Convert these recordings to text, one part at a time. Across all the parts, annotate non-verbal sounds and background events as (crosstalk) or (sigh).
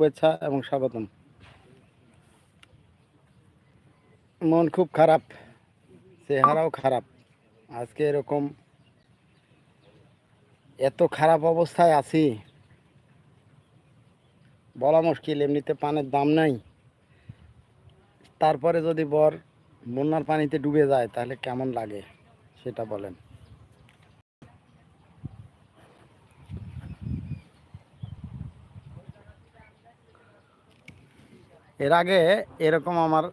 শুভেচ্ছা এবং স্বাগতম। মন খুব খারাপ, চেহারাও খারাপ। আজকে এরকম এত খারাপ অবস্থায় আছি, বলা মুশকিল, এমনিতে পানের দাম নাই। তারপরে যদি বর বন্যার পানিতে ডুবে যায়, তাহলে কেমন লাগে? সেটা বলেন। এর আগে এরকম আমার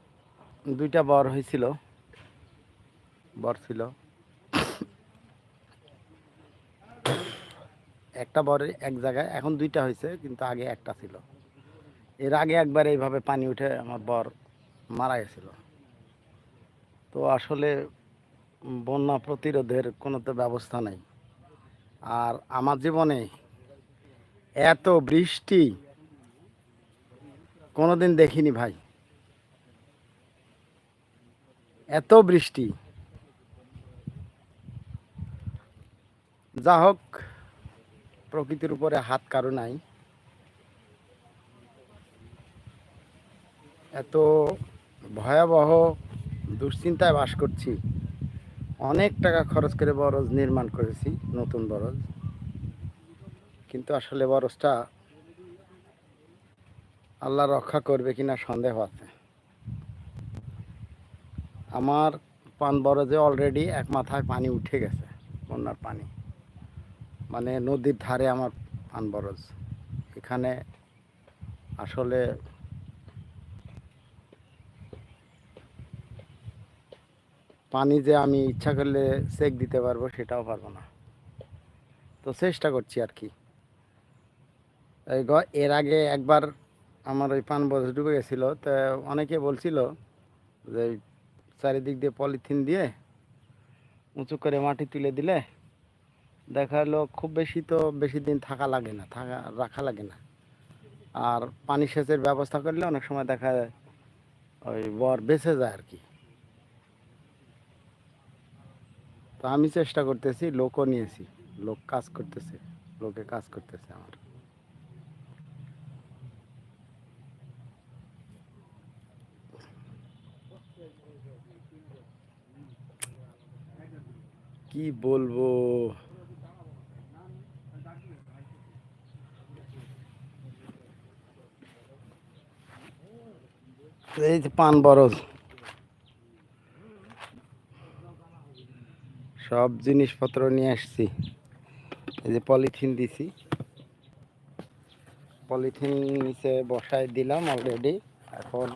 দুইটা বর হয়েছিল। বর ছিল। একটা বর এক জায়গায়, এখন দুইটা হয়েছে, কিন্তু আগে একটা ছিল। এর আগে একবার এইভাবে পানি উঠে আমার বর মারা গেছিল। তো আসলে বন্যা প্রতিরোধের কোনো তো ব্যবস্থা নেই। আর আমার জীবনে এত বৃষ্টি কোনোদিন দেখিনি ভাই। এত বৃষ্টি। যা হোক, প্রকৃতির উপরে হাত কারও নাই। এত ভয়াবহ দুশ্চিন্তায় বাস করছি। অনেক টাকা খরচ করে বরজ নির্মাণ করেছি, নতুন বরজ। কিন্তু আসলে বরজটা আল্লাহ রক্ষা করবে কিনা সন্দেহ আছে। আমার পান বরজে অলরেডি এক মাথায় পানি উঠে গেছে, বন্যার পানি। মানে নদীর ধারে আমার পান বরজ। এখানে আসলে পানি যে আমি ইচ্ছা করলে চেক দিতে পারব সেটাও পারব না। তো চেষ্টা করছি আর কি। এর আগে একবার আমার ওই পান বরজ ডুবে গেছিল, তো অনেকে বলছিল যে চারিদিক দিয়ে পলিথিন দিয়ে উঁচু করে মাটি তুলে দিলে দেখা গেলো খুব বেশি তো বেশি দিন থাকা লাগে না, থাকা, রাখা লাগে না। আর পানি সেচের ব্যবস্থা করলে অনেক সময় দেখা যায় ওই বর বেঁচে যায় আর কি। তো আমি চেষ্টা করতেছি, লোকও নিয়েছি, লোক কাজ করতেছে, লোকে কাজ করতেছে আমার। কি বলব? এই যে পান বরজ। সব জিনিসপত্র নিয়ে আসছি। এই যে পলিথিন দিছি। পলিথিন নিচে বসায় দিলাম অলরেডি এখন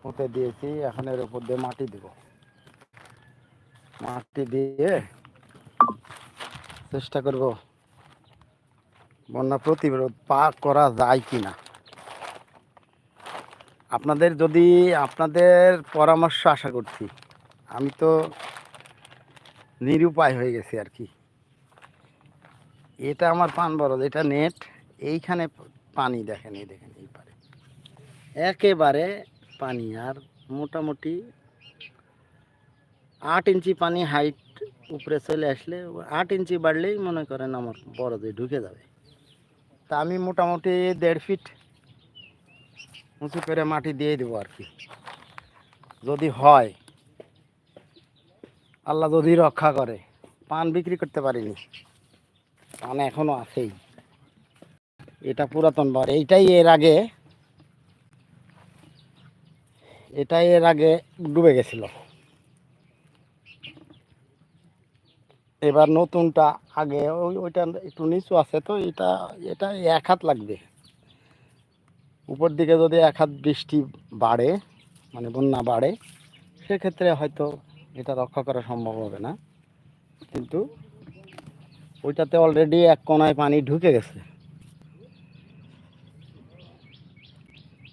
পুঁতে দিয়েছি, এখন এর উপর দিয়ে মাটি দিব। মাটি দিয়ে চেষ্টা করব বন্যা প্রতিরোধ পা করা যায় কি না আপনাদের যদি আপনাদের পরামর্শ আশা করছি, আমি তো নিরুপায় হয়ে গেছি আর কি। এটা আমার পান বরজ, এটা নেট, এইখানে পানি দেখেন, এই দেখেন, এই পারে একেবারে পানি, আর মোটামুটি আট ইঞ্চি পানি হাইট উপরে চলে আসলে, আট ইঞ্চি বাড়লেই মনে করেন আমার বড় দিয়ে ঢুকে যাবে। তা আমি মোটামুটি দেড় ফিট উঁচু করে মাটি দিয়ে দেবো আর কি। যদি হয়, আল্লাহ যদি রক্ষা করে, পান বিক্রি করতে পারিনি, পান এখনও আছেই। এটা পুরাতন বার এইটাই এর আগে এটাই এর আগে ডুবে গেছিল। এবার নতুনটা আগে ওই ওইটা একটু নিচু আছে তো, এটা এটা এক হাত লাগবে। উপর দিকে যদি এক হাত বৃষ্টি বাড়ে মানে বন্যা বাড়ে, সেক্ষেত্রে হয়তো এটা রক্ষা করা সম্ভব হবে না। কিন্তু ওইটাতে অলরেডি এক কোনায় পানি ঢুকে গেছে।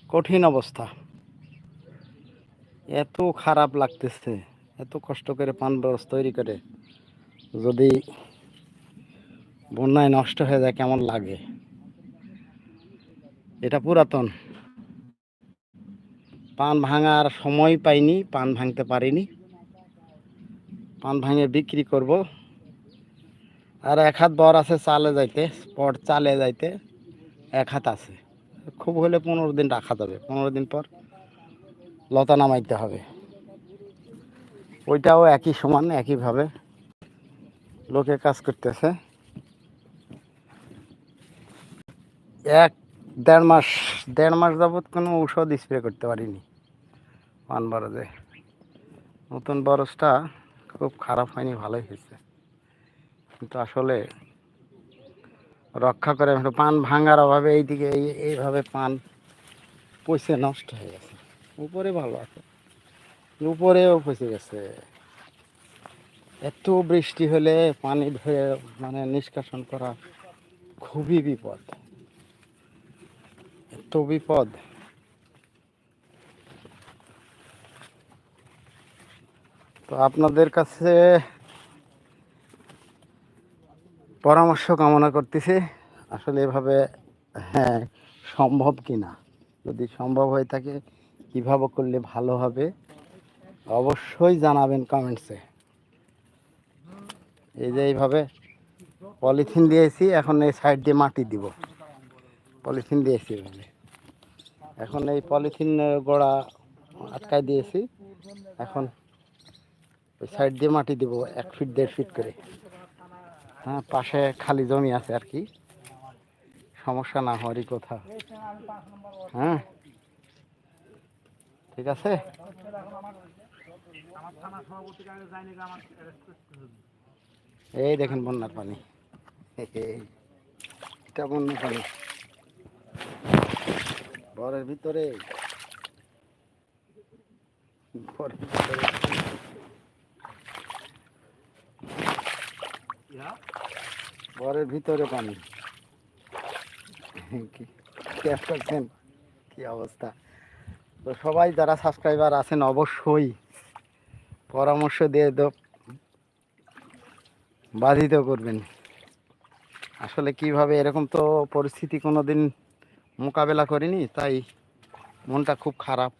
কঠিন অবস্থা। এত খারাপ লাগতেছে, এত কষ্ট করে পান বরস তৈরি করে, যদি বন্যায় নষ্ট হয়ে যায় কেমন লাগে? এটা পুরাতন। পান ভাঙার সময় পাইনি, পান ভাঙতে পারিনি। পান ভাঙে বিক্রি করব। আর এক হাত বর আছে চালে যাইতে, স্পট চালে যাইতে, এক হাত আছে। খুব হলে পনেরো দিন রাখা যাবে, পনেরো দিন পর লতা নামাইতে হবে। ওইটাও একই সমান, একইভাবে লোকে কাজ করতেছে। এক দেড় মাস দেড় মাস যাবৎ কোনো ঔষধ স্প্রে করতে পারিনি পান বরজে নতুন বরজটা খুব খারাপ হয়নি, ভালোই হয়েছে। কিন্তু আসলে রক্ষা করে পান ভাঙার অভাবে এইদিকে এই, এইভাবে পান পচে নষ্ট হয়ে গেছে। উপরে ভালো আছে। উপরেও পচে গেছে। এত বৃষ্টি হলে পানি ধরে মানে নিষ্কাশন করা খুবই বিপদ। এত বিপদ। তো আপনাদের কাছে পরামর্শ কামনা করতেছি। আসলে এভাবে হ্যাঁ সম্ভব কি না যদি সম্ভব হয়ে থাকে কীভাবে করলে ভালো হবে, অবশ্যই জানাবেন কমেন্টসে এই যে এইভাবে পলিথিন দিয়েছি, এখন এই সাইড দিয়ে মাটি দিব। পলিথিন দিয়েছি এভাবে। এখন এই পলিথিন গোড়া আটকায় দিয়েছি। এখন ওই সাইড দিয়ে মাটি দিব, এক ফিট দেড় ফিট করে। হ্যাঁ পাশে খালি জমি আছে আর কি। সমস্যা না হওয়ারই কথা। হ্যাঁ ঠিক আছে? এই দেখেন বন্যার পানি। এটা বন্যার পানি। ঘরের ভিতরে। ঘরের ভিতরে। পানি। কি অবস্থা। তো সবাই যারা সাবস্ক্রাইবার আছেন অবশ্যই পরামর্শ দিয়ে তো বাধিত করবেন। আসলে কীভাবে এরকম তো পরিস্থিতি কোনো দিন মোকাবেলা করিনি, তাই মনটা খুব খারাপ।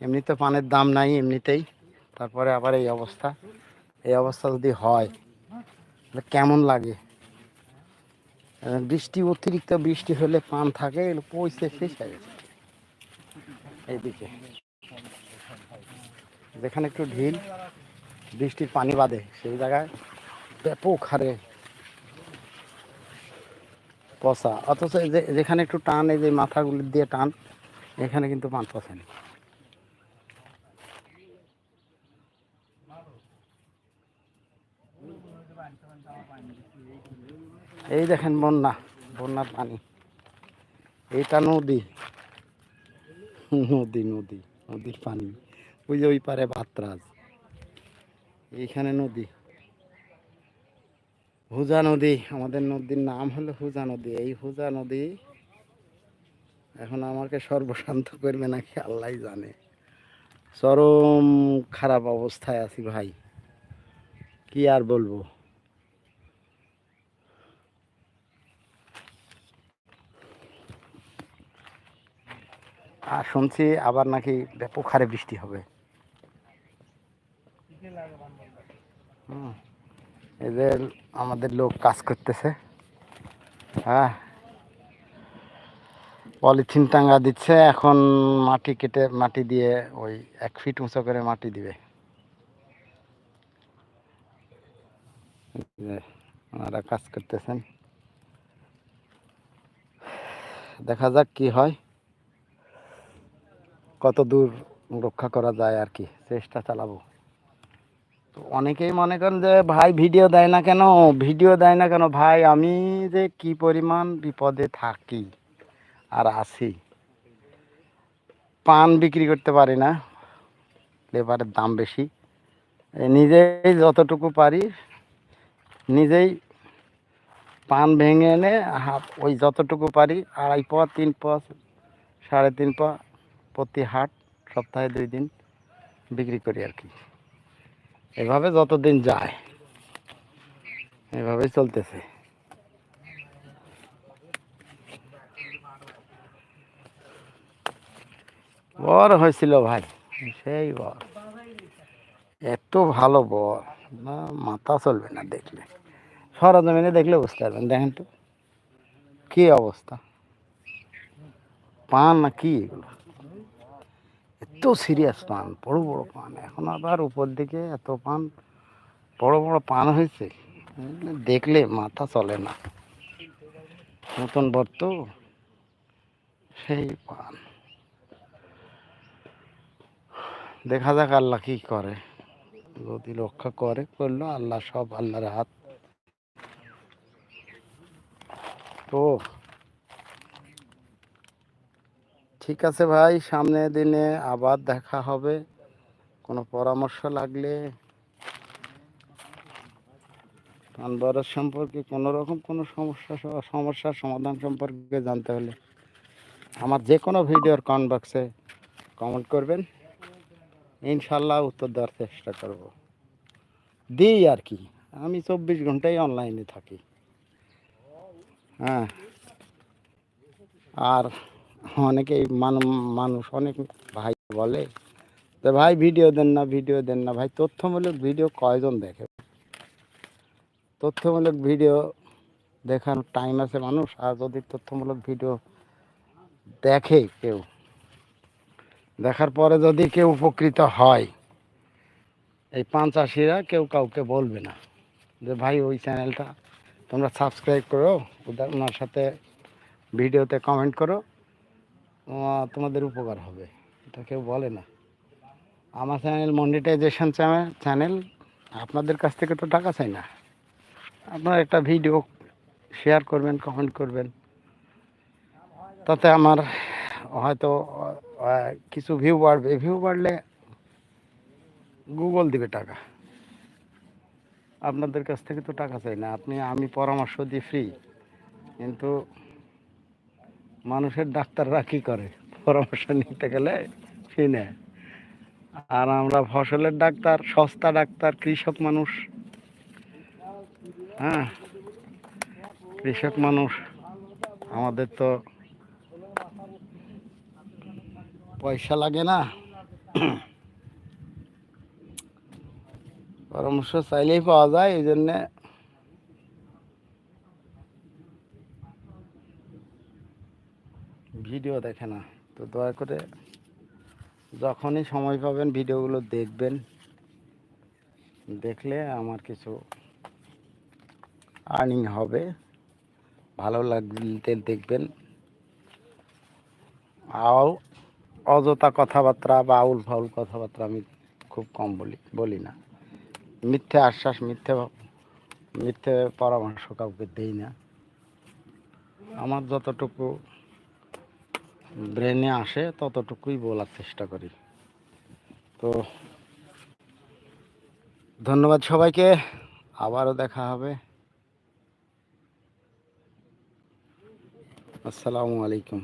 এমনিতে পানের দাম নাই এমনিতেই, তারপরে আবার এই অবস্থা। এই অবস্থা যদি হয়, তাহলে কেমন লাগে? বৃষ্টি অতিরিক্ত বৃষ্টি হলে পান থাকে, পয়সা শেষ হয়ে গেছে। এইদিকে। যেখানে একটু ঢিল, বৃষ্টির পানি বাঁধে সেই জায়গায় ব্যাপক হারে পচা। অথচ যেখানে একটু টান, এই যে মাথাগুলি দিয়ে টান, এখানে কিন্তু পান পচেনি। এই দেখেন বন্যা, বন্যার পানি। এইটা নদী। (laughs) নদী নদী, নদীর পানি। ওই যে ওই পারে বাতরাজ। এইখানে নদী। হুজা নদী, আমাদের নদীর নাম হলো হুজা নদী। এই হুজা নদী এখন আমাকে সর্বশান্ত করবে নাকি আল্লাহ জানে। চরম খারাপ অবস্থায় আছি ভাই। কি আর বলব? আর শুনছি আবার নাকি ব্যাপক হারে বৃষ্টি হবে। হুম। এদের আমাদের লোক কাজ করতেছে। হ্যাঁ। পলিথিন টাঙ্গা দিচ্ছে, এখন মাটি কেটে, মাটি দিয়ে ওই এক ফিট উঁচু করে মাটি দিবে। ওনারা কাজ করতেছেন। দেখা যাক কি হয়। কত দূর রক্ষা করা যায় আর কি, চেষ্টা চালাবো। তো অনেকেই মনে করেন যে, ভাই, ভিডিও দেয় না কেন? ভিডিও দেয় না কেন? ভাই, আমি যে কি পরিমাণ বিপদে থাকি আর আছি, পান বিক্রি করতে পারি না, লেবারের দাম বেশি নিজেই যতটুকু পারি, নিজেই পান ভেঙে এনে ওই যতটুকু পারি, আড়াই পা তিন পা সাড়ে তিন পা প্রতি হাট সপ্তাহে দুই দিন বিক্রি করি আর কি। এভাবে যতদিন যায়, এভাবেই চলতেছে। বর হয়েছিল ভাই, সেই বর। এত ভালো বর মাথা চলবে না দেখলে। সরজমিনে দেখলে বুঝতে পারবেন, দেখেন তো। কি অবস্থা? পান না কি এগুলো? এত সিরিয়াস পান, বড় বড় পান। এখন আবার উপর দিকে এত পান, বড় বড় পান হয়েছে। দেখলে মাথা চলে না। নতুন বর্ত, সেই পান। দেখা যাক আল্লাহ কি করে। যদি রক্ষা করে, করল আল্লাহ সব আল্লাহর হাত। তো ঠিক আছে ভাই সামনে দিনে আবার দেখা হবে। কোনো পরামর্শ লাগলে পানবরের সম্পর্কে কোনো রকম কোনো সমস্যা সমস্যার সমাধান সম্পর্কে জানতে হলে আমার যে কোনো ভিডিওর কমেন্ট বক্সে কমেন্ট করবেন। ইনশাল্লাহ উত্তর দেওয়ার চেষ্টা করব। দিই আর কি, আমি চব্বিশ ঘন্টাই অনলাইনে থাকি। হ্যাঁ। আর অনেকেই মানুষ অনেক ভাই বলে যে ভাই ভিডিও দেন না, ভিডিও দেন না। ভাই, তথ্যমূলক ভিডিও কয়জন দেখে? তথ্যমূলক ভিডিও দেখার টাইম আছে মানুষ, আর যদি তথ্যমূলক ভিডিও দেখে কেউ, দেখার পরে যদি কেউ উপকৃত হয়, এই পাঁচাশিরা কেউ কাউকে বলবে না যে, ভাই, ওই চ্যানেলটা তোমরা সাবস্ক্রাইব করো ওনার সাথে ভিডিওতে কমেন্ট করো। তোমাদের উপকার হবে। এটা কেউ বলে না। আমার চ্যানেল মনিটাইজেশন চ্যানেল আপনাদের কাছ থেকে তো টাকা চাই না। আপনারা একটা ভিডিও শেয়ার করবেন কমেন্ট করবেন। তাতে আমার হয়তো কিছু ভিউ বাড়বে। ভিউ বাড়লে গুগল দিবে টাকা। আপনাদের কাছ থেকে তো টাকা চাই না। আপনি, আমি পরামর্শ দিই ফ্রি কিন্তু মানুষের ডাক্তাররা কী করে? পরামর্শ নিতে গেলে নেয়। আর আমরা ফসলের ডাক্তার, সস্তা ডাক্তার, কৃষক মানুষ। হ্যাঁ কৃষক মানুষ। আমাদের তো পয়সা লাগে না। পরামর্শ চাইলেই পাওয়া যায়, এই জন্যে ভিডিও দেখে না। তো দয়া করে যখনই সময় পাবেন ভিডিওগুলো দেখবেন। দেখলে আমার কিছু আর্নিং হবে। ভালো লাগতে দেখবেন। আও অযথা কথাবার্তা বা আউল ফাউল কথাবার্তা আমি খুব কম বলি বলি না। মিথ্যে আশ্বাস, মিথ্যে মিথ্যে পরামর্শ কাউকে দেই না। আমার যতটুকু ব্রেনে আসে ততটুকুই বলার চেষ্টা করি। তো ধন্যবাদ সবাইকে আবারও দেখা হবে। আসসালামু আলাইকুম।